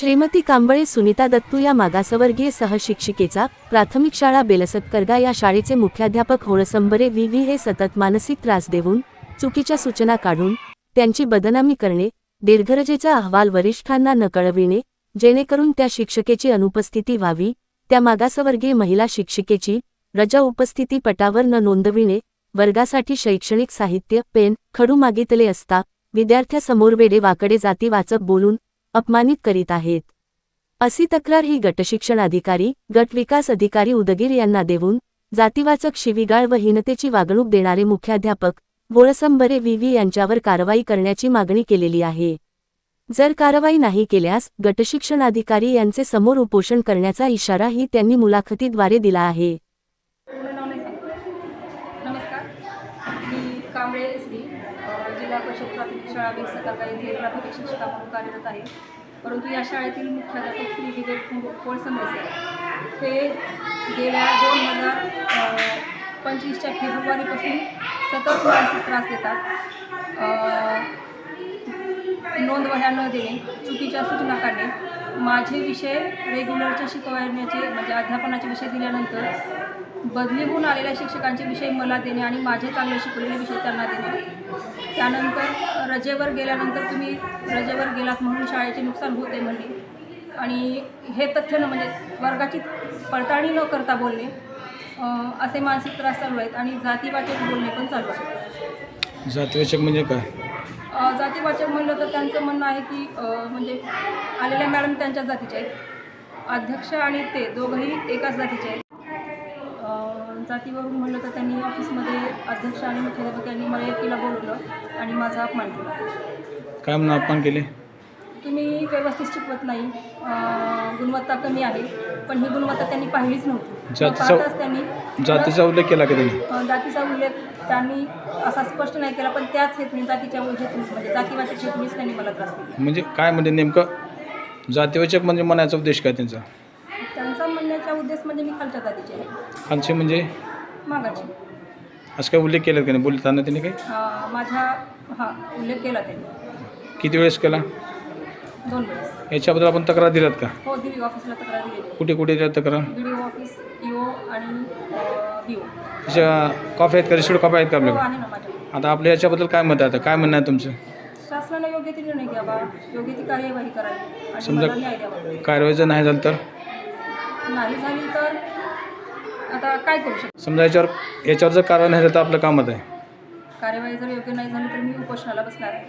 श्रीमती कांबळे सुनीता दत्तू या मागासवर्गीय सहशिक्षिकेचा प्राथमिक शाळा बेलसतकरगा या शाळेचे मुख्याध्यापक होळसंबरे व्ही. व्ही. हे सतत मानसिक त्रास देऊन चुकीच्या सूचना काढून त्यांची बदनामी करणे दीर्घरजेचा अहवाल वरिष्ठांना न कळविणे जेणेकरून त्या शिक्षकेची अनुपस्थिती व्हावी त्या मागासवर्गीय महिला शिक्षिकेची रजा उपस्थिती पटावर न नोंदविणे वर्गासाठी शैक्षणिक साहित्य पेन खडू मागितले असता विद्यार्थ्यासमोर वेडे वाकडे जातीवाचक बोलून अपमानित करीत आहेत. अशी तक्रार ही गटशिक्षणाधिकारी गट विकास अधिकारी उदगीर यांना देऊन जातीवाचक शिवीगाळ व हीनतेची वागणूक देणारे मुख्याध्यापक वोळसंबरे व्ही. यांच्यावर कारवाई करण्याची मागणी केलेली आहे. जर कारवाई नाही केल्यास गटशिक्षणाधिकारी यांचे समोर उपोषण करण्याचा इशाराही त्यांनी मुलाखतीद्वारे दिला आहे पूर्ण नाव नाही सांगत नमस्कार मी कांबळे श्री अ, जिल्हा परिषद प्राथमिक शाळा विकसित येथे प्राथमिक शिक्षिका म्हणून कार्यरत आहे. परंतु या शाळेतील मुख्याध्यापक श्री विवेक कोळसंबे सर हे गेल्या दोन हजार पंचवीसच्या फेब्रुवारीपासून सतत मानसिक त्रास देतात. अ, नोंदवह्या न देणे चुकीच्या सूचना काढणे माझे विषय रेग्युलरच्या शिकवण्याचे म्हणजे अध्यापनाचे विषय दिल्यानंतर बदली होऊन आलेल्या शिक्षकांचे विषय मला देणे आणि माझे चांगले शिकवलेले विषय त्यांना देणे. त्यानंतर रजेवर गेल्यानंतर तुम्ही रजेवर गेलात म्हणून शाळेचे नुकसान होते म्हणणे आणि हे तथ्य न म्हणजे वर्गाची पडताळणी न करता बोलणे असे मानसिक त्रास चालू आहेत आणि जातीवाचक बोलणे पण चालू आहेत. जातीवाचक म्हणजे काय? जातीवाचक म्हणलं तर त्यांचं म्हणणं आहे की म्हणजे आलेल्या मॅडम त्यांच्याच जातीच्या आहेत. अध्यक्ष आणि ते दोघंही एकाच जातीचे आहेत. जातीवरून म्हणलं तर त्यांनी ऑफिसमध्ये अध्यक्ष आणि मुख्याध्यापक यांनी मला एकीला बोलवलं आणि माझा अपमान केला. काय म्हणून अपमान केले? तुम्ही व्यवस्थित शिकवत नाही. अ, गुणवत्ता कमी आहे पण ही गुणवत्ता त्यांनी पाहिलीच नव्हती. मग जातीचा- पाहताच त्यांनी जातीचा उल्लेख केला का त्यांनी अ, जातीचा उल्लेख त्यांनी असा स्पष्ट नाही केला पण त्याच हेतून जातीच्या हेतून म्हणजे जातीवाचक हेतूनच त्यांनी मला त्रास दिला. म्हणजे काय म्हणजे नेमकं? जातीवाचक म्हणजे म्हणायचा उद्देश काय त्यांचा? म्हणण्याचा उद्देश म्हणजे मी खालच्या जातीचे आहे. खालचे म्हणजे? मागाची. असं काय उल्लेख केला का नाही? बोलताना त्यांनी काय अं, माझ्या हां उल्लेख केला त्यांनी. किती वेळेस केला? दोन वेळेस. याच्याबद्दल आपण तक्रार दिल्यात का? हो दिली ऑफिसला तक्रार दिली कुठे कुठे दिल्यात तक्रार? बी डी ऑफिस इओ आणि बी ओ त्याच्या कॉफी आहेत का? रिसिड कॉपी आहेत का हो आपल्याकडे आहे ना माझ्या आता आपल्या याच्याबद्दल काय मत आहे आता? काय म्हणणं आहे तुमचं? शासनानं योग्य ती निर्णय घ्यावा योग्य ती कार्यवाही करावी आणि समजा- मला न्याय द्यावा कारवाई जर नाही झालं तर? नाही झाली तर आता काय करू शकतो? समजा याच्यावर याच्यावर जर कारवाई नाही झाली तर आपलं कामत आहे? कार्यवाही जर योग्य नाही झाली तर मी उपोषणाला बसणार आहे.